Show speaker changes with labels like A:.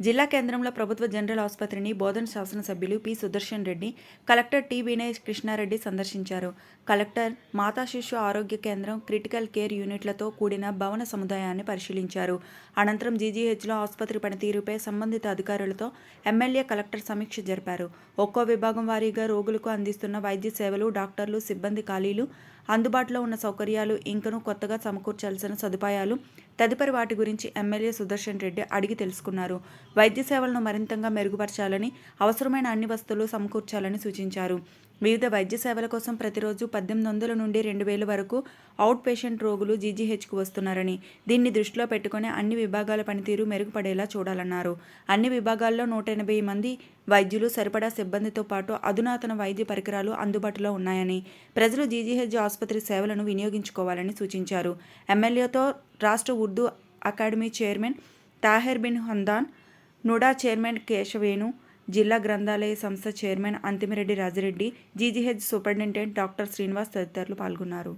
A: జిల్లా కేంద్రంలో ప్రభుత్వ జనరల్ ఆసుపత్రిని బోధన్ శాసనసభ్యులు P Sudarshan Reddy collector T Vinay Krishnareddy సందర్శించారు. కలెక్టర్ మాతా శిశు ఆరోగ్య కేంద్రం క్రిటికల్ కేర్ యూనిట్లతో కూడిన భవన సముదాయాన్ని పరిశీలించారు. అనంతరం జీజీహెచ్లో ఆసుపత్రి పనితీరుపై సంబంధిత అధికారులతో ఎమ్మెల్యే కలెక్టర్ సమీక్ష జరిపారు. ఒక్కో విభాగం వారీగా రోగులకు అందిస్తున్న వైద్య సేవలు డాక్టర్లు సిబ్బంది ఖాళీలు అందుబాటులో ఉన్న సౌకర్యాలు ఇంకను కొత్తగా సమకూర్చాల్సిన సదుపాయాలు తదుపరి వాటి గురించి ఎమ్మెల్యే సుదర్శన్ రెడ్డి అడిగి తెలుసుకున్నారు. వైద్య సేవలను మరింతగా మెరుగుపరచాలని అవసరమైన అన్ని వస్తువులు సమకూర్చాలని సూచించారు. వివిధ వైద్య సేవల కోసం ప్రతిరోజు పద్దెనిమిది వందల నుండి రెండు వేల వరకు అవుట్ పేషెంట్ రోగులు జీజీహెచ్కు వస్తున్నారని దీన్ని దృష్టిలో పెట్టుకుని అన్ని విభాగాల పనితీరు మెరుగుపడేలా చూడాలన్నారు. అన్ని విభాగాల్లో నూట ఎనభై మంది వైద్యులు సరిపడా సిబ్బందితో పాటు అధునాతన వైద్య పరికరాలు అందుబాటులో ఉన్నాయని ప్రజలు జీజీహెచ్ ఆసుపత్రి సేవలను వినియోగించుకోవాలని సూచించారు. ఎమ్మెల్యేతో రాష్ట్ర Urdu academy chairman Taher Bin Hamdan NUDA chairman Keshavenu జిల్లా గ్రంథాలయ సంస్థ chairman Antimireddy Rajireddy GGH superintendent doctor Srinivas తదితరులు పాల్గొన్నారు.